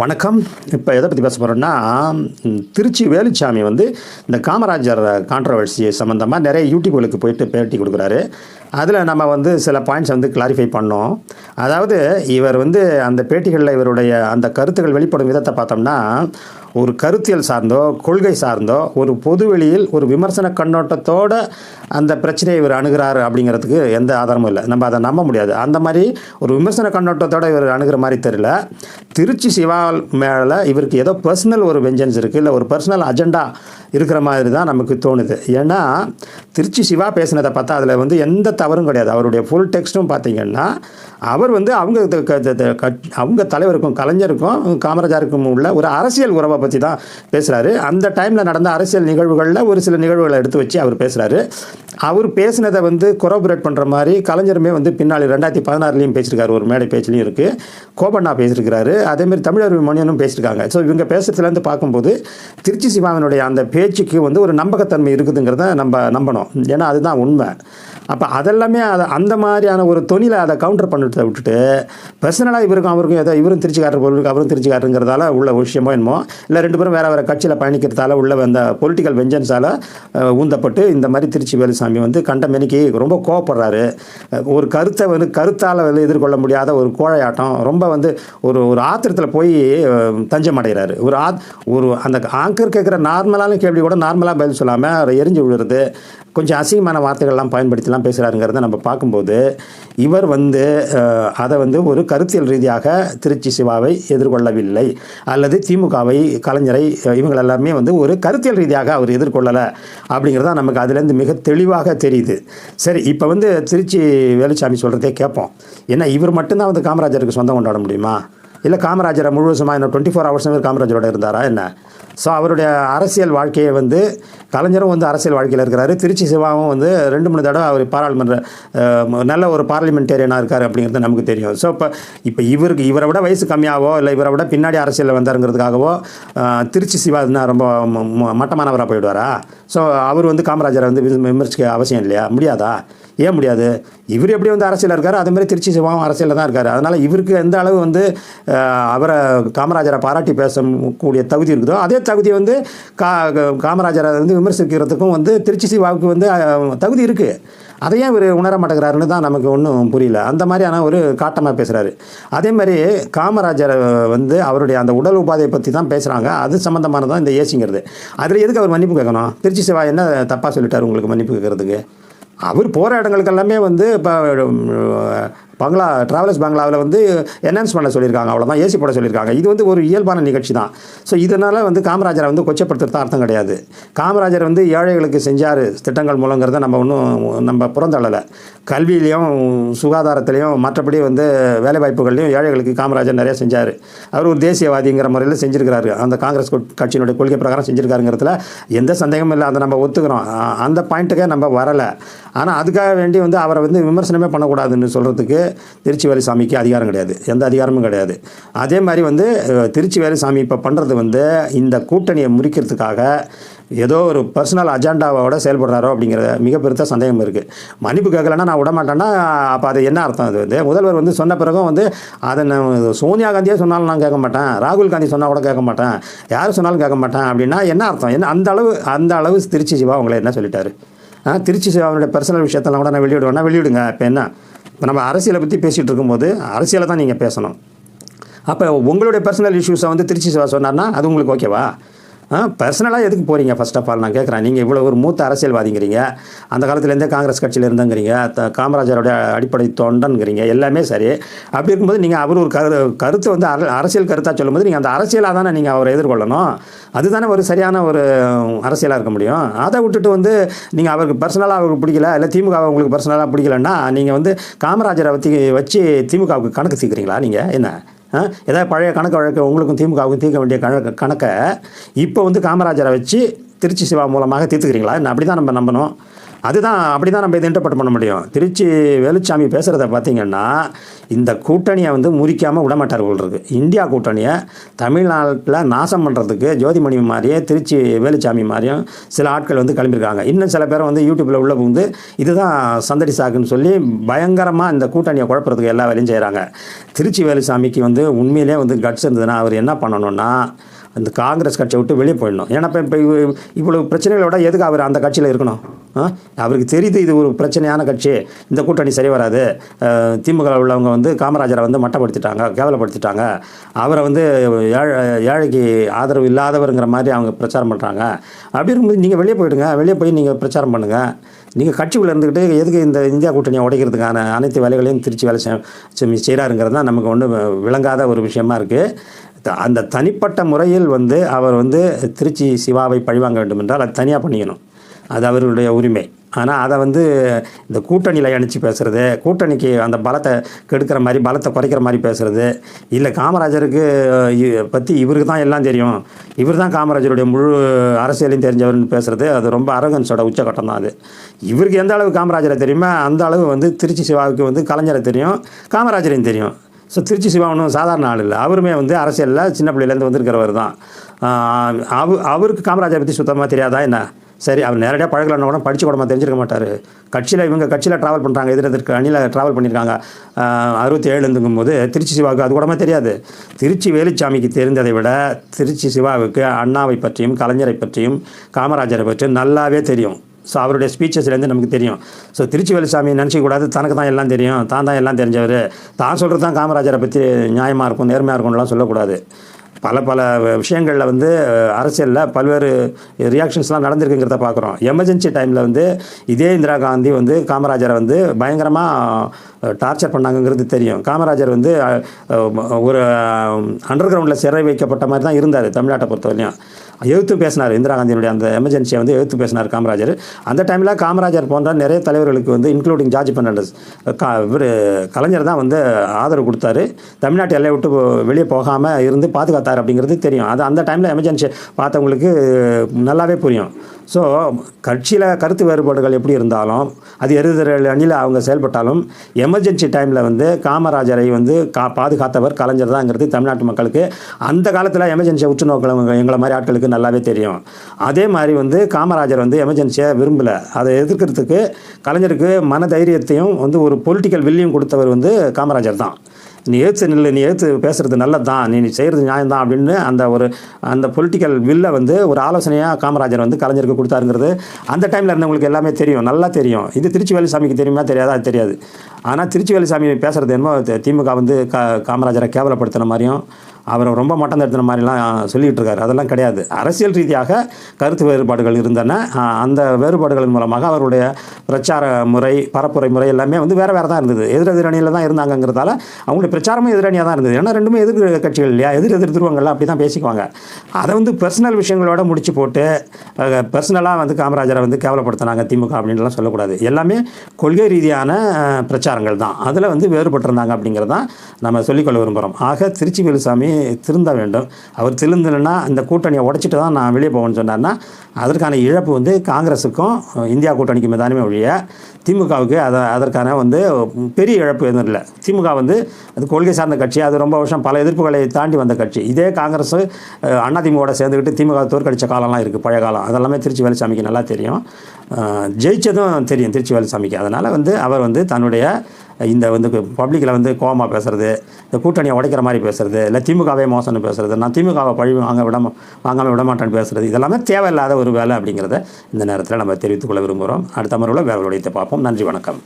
வணக்கம். இப்போ எதை பற்றி பேச போகிறோன்னா திருச்சி வேலுச்சாமி வந்து இந்த காமராஜர் கான்ட்ரவர்சி சம்மந்தமாக நிறைய யூடியூப்களுக்கு போயிட்டு பேட்டி கொடுக்குறாரு. அதில் நம்ம வந்து சில பாயிண்ட்ஸ் வந்து கிளாரிஃபை பண்ணோம். அதாவது இவர் வந்து அந்த பேட்டிகளில் இவருடைய அந்த கருத்துக்கள் வெளிப்படும் விதத்தை பார்த்தோம்னா ஒரு கருத்தியல் சார்ந்தோ கொள்கை சார்ந்தோ ஒரு பொதுவெளியில் ஒரு விமர்சன கண்ணோட்டத்தோட அந்த பிரச்சனையை இவர் அணுகிறாரு அப்படிங்கிறதுக்கு எந்த ஆதாரமும் இல்லை. நம்ம அதை நம்ப முடியாது. அந்த மாதிரி ஒரு விமர்சன கண்ணோட்டத்தோட இவர் அணுகிற மாதிரி தெரியல. திருச்சி சிவா மேலே இவருக்கு ஏதோ பர்சனல் ஒரு வெஞ்சன்ஸ் இருக்குது இல்லை ஒரு பர்சனல் அஜெண்டா இருக்கிற மாதிரி தான் நமக்கு தோணுது. ஏன்னா திருச்சி சிவா பேசினதை பார்த்தா அதில் வந்து எந்த தவறும் கிடையாது. அவருடைய ஃபுல் டெக்ஸ்ட்டும் பார்த்தீங்கன்னா அவர் வந்து அவங்க க- த- கட்- அவங்க தலைவருக்கும் கலைஞருக்கும் காமராஜருக்கும் உள்ள ஒரு அரசியல் உறவை பற்றி தான் பேசுகிறாரு அந்த டைமில் நடந்த அரசியல் நிகழ்வுகளில் ஒரு சில நிகழ்வுகளை எடுத்து வச்சு அவர் பேசுகிறாரு அவர் பேசினதை வந்து கொரோபரேட் பண்ணுற மாதிரி கலைஞருமே வந்து பின்னாடி ரெண்டாயிரத்தி பதினாறுலேயும் பேசியிருக்காரு. ஒரு மேடை பேச்சுலையும் இருக்குது கோபண்ணா பேசியிருக்கிறாரு. அதேமாதிரி தமிழர் மணியனும் பேசியிருக்காங்க. ஸோ இவங்க பேசுகிறதுலேருந்து பார்க்கும்போது திருச்சி சிவாவினுடைய அந்த பேச்சுக்கு வந்து ஒரு நம்பகத்தன்மை இருக்குதுங்கிறத நம்ம நம்பணும். ஏன்னா அதுதான் உண்மை. அப்போ அதெல்லாமே அதை அந்த மாதிரியான ஒரு தொனியில் அதை கவுண்டர் பண்ணிட்டு விட்டுட்டு பர்சனலாக இவருக்கும் அவருக்கும் ஏதோ இவரும் திருச்சிக்காரர் பொருளுக்கு அவரும் திருச்சிக்காரங்கிறதால உள்ள விஷயமோ என்னமோ இல்லை ரெண்டு பேரும் வேறு வேறு கட்சியில் பயணிக்கிறதால உள்ள அந்த பொலிட்டிக்கல் வெஞ்சன்ஸால் ஊந்தப்பட்டு இந்த மாதிரி திருச்சி வேலுசாமி வந்து கண்டமெனிக்கு ரொம்ப கோவப்படுறாரு. ஒரு கருத்தை வந்து கருத்தால் வந்து எதிர்கொள்ள முடியாத ஒரு கோழையாட்டம் ரொம்ப வந்து ஒரு ஒரு ஆத்திரத்தில் போய் தஞ்சம் அடைகிறாரு ஒரு ஆத் ஒரு அந்த ஆங்கர் கேட்குற நார்மலான கேள்வி கூட நார்மலாக பதில் சொல்லாமல் அதை எரிஞ்சு விழுறது கொஞ்சம் அசிங்கமான வார்த்தைகள்லாம் பயன்படுத்திலாம் பேசுகிறாருங்கிறத நம்ம பார்க்கும்போது இவர் வந்து அதை வந்து ஒரு கருத்தியல் ரீதியாக திருச்சி சிவாவை எதிர்கொள்ளவில்லை. அல்லது திமுகவை கலைஞரை இவங்க எல்லாமே வந்து ஒரு கருத்தியல் ரீதியாக அவர் எதிர்கொள்ளலை அப்படிங்கிறது தான் நமக்கு அதுலேருந்து மிக தெளிவாக தெரியுது. சரி இப்போ வந்து திருச்சி வேலுச்சாமி சொல்கிறதே கேட்போம். ஏன்னா இவர் மட்டும்தான் வந்து காமராஜருக்கு சொந்தம் கொண்டாட முடியுமா? இல்லை காமராஜரை முழுவதுமாக என்ன டுவெண்ட்டி ஃபோர் ஹவர்ஸுமே காமராஜரோட இருந்தாரா? என்ன? ஸோ அவருடைய அரசியல் வாழ்க்கையை வந்து கலைஞரும் வந்து அரசியல் வாழ்க்கையில் இருக்கிறாரு. திருச்சி சிவாவும் வந்து ரெண்டு மூணு தடவை அவர் பாராளுமன்ற நல்ல ஒரு பார்லிமெண்டேரியனாக இருக்கார் அப்படிங்கிறது நமக்கு தெரியும். ஸோ இப்போ இப்போ இவருக்கு இவரை விட வயசு கம்மியாகவோ இல்லை இவரை விட பின்னாடி அரசியலில் வந்தாருங்கிறதுக்காகவோ திருச்சி சிவா ரொம்ப ம- ம- மட்டமானவராக போயிடுவாரா? ஸோ அவர் வந்து காமராஜரை வந்து விமர்சிக்க அவசியம் இல்லையா? முடியாதா? ஏன் முடியாது? இவர் எப்படி வந்து அரசியலில் இருக்கார்? அதேமாதிரி திருச்சி சிவாவும் அரசியலில் தான் இருக்கார். அதனால் இவருக்கு எந்த அளவு வந்து அவரை காமராஜரை பாராட்டி பேசக்கூடிய தகுதி இருக்குதோ அதே தகுதி வந்து கா காமராஜரை வந்து விமர்சிக்கிறதுக்கும் வந்து திருச்சி சிவாவுக்கு வந்து தகுதி இருக்குது அதை ஏன் இவர் உணர மாட்டேங்கிறாருன்னு தான் நமக்கு ஒன்றும் புரியல. அந்த மாதிரியான ஒரு காட்டமாக பேசுகிறாரு அதே மாதிரி காமராஜரை வந்து அவருடைய அந்த உடல் உபாதையை பற்றி தான் பேசுகிறாங்க அது சம்மந்தமானதான் இந்த ஏசிங்கிறது. அதில் எதுக்கு அவர் மன்னிப்பு கேட்கணும்? திருச்சி சிவா என்ன தப்பாக சொல்லிட்டார் உங்களுக்கு மன்னிப்பு கேட்கறதுக்கு? அவர் போகிற இடங்களுக்கு எல்லாமே வந்து இப்போ பங்களா ட்ராவலர்ஸ் பங்களாவில் வந்து என்ஹான்ஸ் பண்ண சொல்லியிருக்காங்க அவ்வளோதான் ஏசி போட சொல்லியிருக்காங்க. இது வந்து ஒரு இயல்பான நிகழ்ச்சி தான் ஸோ இதனால் வந்து காமராஜரை வந்து கொச்சப்படுத்துறது அர்த்தம் கிடையாது. காமராஜர் வந்து ஏழைகளுக்கு செஞ்சார் திட்டங்கள் மூலங்கிறத நம்ம ஒன்றும் நம்ம புறந்தள்ளலை. கல்வியிலையும் சுகாதாரத்துலேயும் மற்றபடி வந்து வேலைவாய்ப்புகள்லையும் ஏழைகளுக்கு காமராஜர் நிறைய செஞ்சார். அவர் ஒரு தேசியவாதிங்கிற முறையில் செஞ்சிருக்கிறாரு. அந்த காங்கிரஸ் கட்சியினுடைய கொள்கை பிரகாரம் செஞ்சுருக்காருங்கிறதுல எந்த சந்தேகமும் இல்லை. அதை நம்ம ஒத்துக்கிறோம். அந்த பாயிண்ட்டுக்கே நம்ம வரலை. ஆனால் அதுக்காக வேண்டி வந்து அவரை வந்து விமர்சனமே பண்ணக்கூடாதுன்னு சொல்கிறதுக்கு திருச்சி வேலுசாமிக்கு அதிகாரம் கிடையாது. எந்த அதிகாரமும் கிடையாது. அதே மாதிரி வந்து திருச்சி வேலுசாமி இப்போ பண்ணுறது வந்து இந்த கூட்டணியை முறிக்கிறதுக்காக ஏதோ ஒரு பர்சனல் அஜெண்டாவோட செயல்படுறாரோ அப்படிங்கிற மிக பெருத்த சந்தேகம் இருக்குது மன்னிப்பு கேட்கலன்னா நான் விட மாட்டேன்னா அப்போ அது என்ன அர்த்தம் அது வந்து? முதல்வர் வந்து சொன்ன பிறகும் வந்து அதை நான் சோனியா காந்தியே சொன்னாலும் நான் கேட்க மாட்டேன். ராகுல் காந்தி சொன்னால் கூட கேட்க மாட்டேன். யார் சொன்னாலும் கேட்க மாட்டேன் அப்படின்னா என்ன அர்த்தம்? என்ன அந்த அளவு அந்த அளவு திருச்சி சிவா உங்களை என்ன சொல்லிட்டாரு? திருச்சி சிவாவுடைய பர்சனல் விஷயத்தெல்லாம் கூட நான் வெளியிடுவேன்னா வெளியிடுங்க. இப்போ என்ன? இப்போ நம்ம அரசியலை பற்றி பேசிகிட்டு இருக்கும்போது அரசியலை தான் நீங்கள் பேசணும். அப்போ உங்களுடைய பர்சனல் இஷ்யூஸை வந்து திருச்சி சிவா சொன்னார்னா அது உங்களுக்கு ஓகேவா பர்சனலாக எதுக்கு போகிறீங்க ஃபர்ஸ்ட் ஆஃப் ஆல் நான் கேட்குறேன் நீங்கள் இவ்வளோ ஒரு மூத்த அரசியல்வாதிங்கிறீங்க. அந்த காலத்துலேருந்தே காங்கிரஸ் கட்சியில் இருந்தங்கிறீங்க. த- காமராஜரோட அடிப்படை தொண்டனுங்கிறீங்க எல்லாமே சரி. அப்படி இருக்கும்போது நீங்கள் அவர் ஒரு கரு கருத்தை வந்து அர- அரசியல் கருத்தாக சொல்லும்போது நீங்கள் அந்த அரசியலாக தானே நீங்கள் அவரை எதிர்கொள்ளணும். அதுதானே ஒரு சரியான ஒரு அரசியலாக இருக்க முடியும். அதை விட்டுட்டு வந்து நீங்கள் அவருக்கு பர்சனலாக அவருக்கு பிடிக்கல இல்லை திமுக உங்களுக்கு பர்சனலாக பிடிக்கலன்னா நீங்கள் வந்து காமராஜரை வச்சு வச்சு திமுகவுக்கு கணக்கு சீக்கிறீங்களா நீங்கள் என்ன? ஏதாவது பழைய கணக்கு வழக்கு உங்களுக்கும் திமுகவுக்கும் தீர்க்க வேண்டிய கணக்கு கணக்கை இப்போ வந்து காமராஜரை வச்சு திருச்சி சிவா மூலமாக தீர்த்துக்கிறீங்களா? அப்படி தான் நம்ம நம்பணும். அதுதான் அப்படி தான் நம்ம இதை இன்டர்பிரட் பண்ண முடியும். திருச்சி வேலுச்சாமி பேசுகிறத பார்த்தீங்கன்னா இந்த கூட்டணியை வந்து முறிக்காமல் விடமாட்டார் போல் இருக்கு. இந்தியா கூட்டணியை தமிழ்நாட்டில் நாசம் பண்ணுறதுக்கு ஜோதிமணி மாதிரியே திருச்சி வேலுச்சாமி மாதிரியும் சில ஆட்கள் வந்து கிளம்பியிருக்காங்க. இன்னும் சில பேர் வந்து யூடியூப்பில் உள்ள புகுந்து இதுதான் சந்தடி சாக்குன்னு சொல்லி பயங்கரமாக இந்த கூட்டணியை குழப்பறதுக்கு எல்லா வேலையும் செய்கிறாங்க திருச்சி வேலுசாமிக்கு வந்து உண்மையிலே வந்து கட்ஸ் இருந்ததுன்னா அவர் என்ன பண்ணணும்னா அந்த காங்கிரஸ் கட்சியை விட்டு வெளியே போயிடணும். ஏன்னா இப்போ இப்போ இவ்வளோ பிரச்சனைகளோட எதுக்கு அவர் அந்த கட்சியில் இருக்கணும்? ஆ? அவருக்கு தெரியுது இது ஒரு பிரச்சனையான கட்சி. இந்த கூட்டணி சரி வராது. திமுக உள்ளவங்க வந்து காமராஜரை வந்து மட்டப்படுத்திட்டாங்க கேவலப்படுத்திட்டாங்க. அவரை வந்து ஏழை ஏழைக்கு ஆதரவு இல்லாதவருங்கிற மாதிரி அவங்க பிரச்சாரம் பண்ணுறாங்க அப்படி இருக்கும்போது நீங்கள் வெளியே போயிடுங்க. வெளியே போய் நீங்கள் பிரச்சாரம் பண்ணுங்கள் நீங்கள் கட்சிக்குள்ளே இருந்துக்கிட்டு எதுக்கு இந்த இந்தியா கூட்டணியை உடைக்கிறதுக்கான அனைத்து வேலைகளையும் திருச்சி வேலை செய் செய்கிறாருங்கிறது தான் நமக்கு ஒன்று விளங்காத ஒரு விஷயமா இருக்குது அந்த தனிப்பட்ட முறையில் வந்து அவர் வந்து திருச்சி சிவாவை பழிவாங்க வேண்டும் என்றால் அது தனியாக பண்ணிக்கணும். அது அவர்களுடைய உரிமை. ஆனால் அதை வந்து இந்த கூட்டணியில் அணிச்சு பேசுகிறது கூட்டணிக்கு அந்த பலத்தை கெடுக்கிற மாதிரி பலத்தை குறைக்கிற மாதிரி பேசுகிறது இல்லை காமராஜருக்கு இ- பற்றி இவருக்கு தான் எல்லாம் தெரியும். இவர் தான் காமராஜருடைய முழு அரசியலையும் தெரிஞ்சவர்னு பேசுகிறது அது ரொம்ப அரகன்ஸோட உச்சகட்டம் தான் அது. இவருக்கு எந்த அளவு காமராஜரை தெரியுமோ அந்த அளவு வந்து திருச்சி சிவாவுக்கு வந்து கலைஞரை தெரியும் காமராஜரையும் தெரியும். ஸோ திருச்சி சிவா ஒன்றும் சாதாரண ஆள் இல்லை. அவருமே வந்து அரசியலில் சின்ன பிள்ளையிலேருந்து வந்திருக்கிறவர் தான். அவ அவருக்கு காமராஜரை பற்றி சுத்தமாக தெரியாதா என்ன? சரி அவர் நேரடியாக பழகலன்னா கூட படிச்சு கூடமா தெரிஞ்சிருக்க மாட்டார். கட்சியில் இவங்க கட்சியில் ட்ராவல் பண்ணுறாங்க எதிர் அணியில் ட்ராவல் பண்ணியிருக்காங்க அறுபத்தி ஏழுந்துங்கும் போது திருச்சி சிவாவுக்கு அது கூடமா தெரியாது. திருச்சி வேலுச்சாமிக்கு தெரிந்ததை விட திருச்சி சிவாவுக்கு அண்ணாவை பற்றியும் கலைஞரை பற்றியும் காமராஜரை பற்றியும் நல்லாவே தெரியும். ஸோ அவருடைய ஸ்பீச்சஸ்லேருந்து நமக்கு தெரியும். ஸோ திருச்சி வேலுசாமி நினச்சிக்கூடாது தனக்கு தான் எல்லாம் தெரியும் தான் தான் எல்லாம் தெரிஞ்சவர். தான் சொல்கிறது தான் காமராஜரை பற்றி நியாயமாக இருக்கும் நேர்மையாக இருக்கும்லாம் சொல்லக்கூடாது. பல பல விஷயங்களில் வந்து அரசியலில் பல்வேறு ரியாக்ஷன்ஸ்லாம் நடந்திருக்குங்கிறத பார்க்குறோம். எமர்ஜென்சி டைமில் வந்து இதே இந்திரா காந்தி வந்து காமராஜரை வந்து பயங்கரமாக டார்ச்சர் பண்ணாங்கங்கிறது தெரியும். காமராஜர் வந்து ஒரு அண்டர் கிரவுண்டில் சிறை வைக்கப்பட்ட மாதிரி தான் இருந்தார் தமிழ்நாட்டை பொறுத்தவரையும். எழுத்து பேசினார். இந்திரா காந்தியினுடைய அந்த எமர்ஜென்சியை வந்து எழுத்து பேசினார் காமராஜர். அந்த டைமில் காமராஜர் போன்ற நிறைய தலைவர்களுக்கு வந்து இன்க்ளூடிங் ஜார்ஜ் பெர்னாண்டஸ் கா இவர் கலைஞர் தான் வந்து ஆதரவு கொடுத்தாரு. தமிழ்நாட்டு எல்லையை விட்டு வெளியே போகாமல் இருந்து பாதுகாத்தார் அப்படிங்கிறது தெரியும். அது அந்த டைமில் எமர்ஜென்சி பார்த்தவங்களுக்கு நல்லாவே புரியும். ஸோ கட்சியில் கருத்து வேறுபாடுகள் எப்படி இருந்தாலும் அது எதிரெதிர் அணியில் அவங்க செயல்பட்டாலும் எமர்ஜென்சி டைமில் வந்து காமராஜரை வந்து கா பாதுகாத்தவர் கலைஞர் தான்ங்கிறது தமிழ்நாட்டு மக்களுக்கு அந்த காலத்தில் எமர்ஜென்சியை உற்று நோக்கிறவங்க எங்களை மாதிரி ஆட்களுக்கு நல்லாவே தெரியும். அதே மாதிரி வந்து காமராஜர் வந்து எமர்ஜென்சியை விரும்பலை. அதை எதிர்க்கிறதுக்கு கலைஞருக்கு மன தைரியத்தையும் வந்து ஒரு பொலிட்டிக்கல் வில்லியும் கொடுத்தவர் வந்து காமராஜர் தான். நீ ஏற்று நில்லை நீ ஏற்று பேசுகிறது நல்லது தான் நீ நீ செய்கிறது நியாயம் தான் அப்படின்னு அந்த ஒரு அந்த பொலிட்டிக்கல் வில்லை வந்து ஒரு ஆலோசனையாக காமராஜர் வந்து கலைஞருக்கு கொடுத்தாருங்கிறது அந்த டைமில் இருந்தவங்களுக்கு எல்லாமே தெரியும் நல்லா தெரியும். இது திருச்சி வேலுசாமிக்கு தெரியுமா தெரியாதா? அது தெரியாது. ஆனால் திருச்சி வேலுசாமி பேசுகிறது என்னமோ திமுக வந்து கா காமராஜரை கேவலப்படுத்தின மாதிரியும் அவரை ரொம்ப மட்டம் தடுத்துன மாதிரிலாம் சொல்லிகிட்டு இருக்காரு அதெல்லாம் கிடையாது. அரசியல் ரீதியாக கருத்து வேறுபாடுகள் இருந்தன. அந்த வேறுபாடுகளின் மூலமாக அவருடைய பிரச்சார முறை பரப்புரை முறை எல்லாமே வந்து வேறு வேறு தான் இருந்தது. எதிர் எதிரணியில் தான் இருந்தாங்கங்கிறதால அவங்களுடைய பிரச்சாரமும் எதிரணியாக தான் இருந்தது. ஏன்னா ரெண்டுமே எதிர் கட்சிகள் இல்லையா? எதிர் எதிர் துருவங்கள்லாம் அப்படி தான் பேசிக்குவாங்க. அதை வந்து பர்சனல் விஷயங்களோட முடிச்சு போட்டு பர்சனலாக வந்து காமராஜரை வந்து கேவலப்படுத்தினாங்க திமுக அப்படின்லாம் சொல்லக்கூடாது. எல்லாமே கொள்கை ரீதியான பிரச்சாரங்கள் தான் அதில் வந்து வேறுபட்டிருந்தாங்க அப்படிங்கிறதான் நம்ம சொல்லிக்கொள்ள விரும்புகிறோம் ஆக திருச்சி வேலுசாமி திருந்த வேண்டும். அவர் திருந்தலைன்னா இந்த கூட்டணியை உடைச்சிட்டு தான் நான் வெளியே போவேன்னு சொன்னார்னா அதற்கான இழப்பு வந்து காங்கிரஸுக்கும் இந்தியா கூட்டணிக்குமே தானே ஒழிய திமுகவுக்கு அதை அதற்கான வந்து பெரிய இழப்பு எதுவும் இல்லை. திமுக வந்து அது கொள்கை சார்ந்த கட்சி அது ரொம்ப வருஷம் பல எதிர்ப்புகளை தாண்டி வந்த கட்சி. இதே காங்கிரஸ் அண்ணா திமுகவோட சேர்ந்துக்கிட்டு திமுக தோற்கடித்த காலம்லாம் இருக்குது பழைய காலம். அதெல்லாமே திருச்சி வேலுசாமிக்கு நல்லா தெரியும். ஜெயிச்சதும் தெரியும் திருச்சி வேலுசாமிக்கு. அதனால் வந்து அவர் வந்து தன்னுடைய இந்த வந்து பப்ளிக்கில் வந்து கோவமாக பேசுறது இந்த கூட்டணியை உடைக்கிற மாதிரி பேசுறது இல்லை திமுகவே மோசம்னு பேசுறது நான் திமுகவை பழி வாங்க விட வாங்காமல் விடமாட்டேன்னு பேசுகிறது பேசுறது இதெல்லாமே தேவையில்லாத ஒரு வேலை அப்படிங்கிறத இந்த நேரத்தில் நம்ம தெரிவித்துக்கொள்ள விரும்புகிறோம் அடுத்த முறையில் வேலை உடையத்தை பார்ப்போம். நன்றி வணக்கம்.